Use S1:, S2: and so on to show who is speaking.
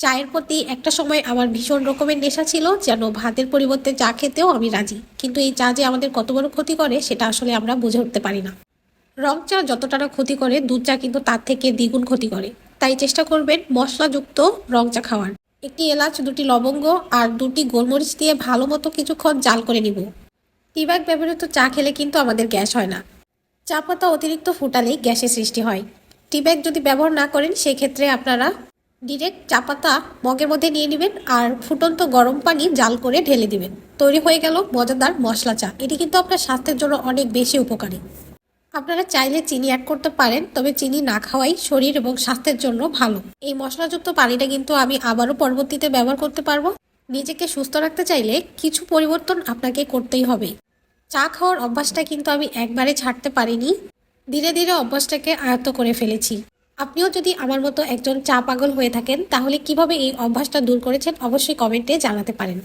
S1: চায়ের প্রতি একটা সময় আমার ভীষণ রকমের নেশা ছিল, যেন ভাতের পরিবর্তে চা খেতেও আমি রাজি। কিন্তু এই চা যে আমাদের কত বড় ক্ষতি করে, সেটা আসলে আমরা বুঝে উঠতে পারি না। রং চা যতটা না ক্ষতি করে, দুধ চা কিন্তু তার থেকে দ্বিগুণ ক্ষতি করে। তাই চেষ্টা করবেন মশলাযুক্ত রং চা খাওয়ার। একটি এলাচ, দুটি লবঙ্গ আর দুটি গোলমরিচ দিয়ে ভালো মতো কিছুক্ষণ জাল করে নিব। টিব্যাগ ব্যবহৃত চা খেলে কিন্তু আমাদের গ্যাস হয় না। চা পাতা অতিরিক্ত ফুটালেই গ্যাসের সৃষ্টি হয়। টিব্যাগ যদি ব্যবহার না করেন, সেক্ষেত্রে আপনারা ডিরেক্ট চা পাতা মগের মধ্যে নিয়ে নেবেন আর ফুটন্ত গরম পানি জাল করে ঢেলে দিবেন। তৈরি হয়ে গেল মজাদার মশলা চা। এটি কিন্তু আপনার স্বাস্থ্যের জন্য অনেক বেশি উপকারী। আপনারা চাইলে চিনি অ্যাড করতে পারেন, তবে চিনি না খাওয়াই শরীর এবং স্বাস্থ্যের জন্য ভালো। এই মশলাযুক্ত পানিটা কিন্তু আমি আবারও পরবর্তীতে ব্যবহার করতে পারব। নিজেকে সুস্থ রাখতে চাইলে কিছু পরিবর্তন আপনাকে করতেই হবে। চা খাওয়ার অভ্যাসটা কিন্তু আমি একবারে ছাড়তে পারিনি। ধীরে ধীরে অভ্যাসটাকে আয়ত্ত করে ফেলেছি। আপনিও যদি আমার মতো একজন চা পাগল হয়ে থাকেন, তাহলে কীভাবে এই অভ্যাসটা দূর করেছেন অবশ্যই কমেন্টে জানাতে পারেন।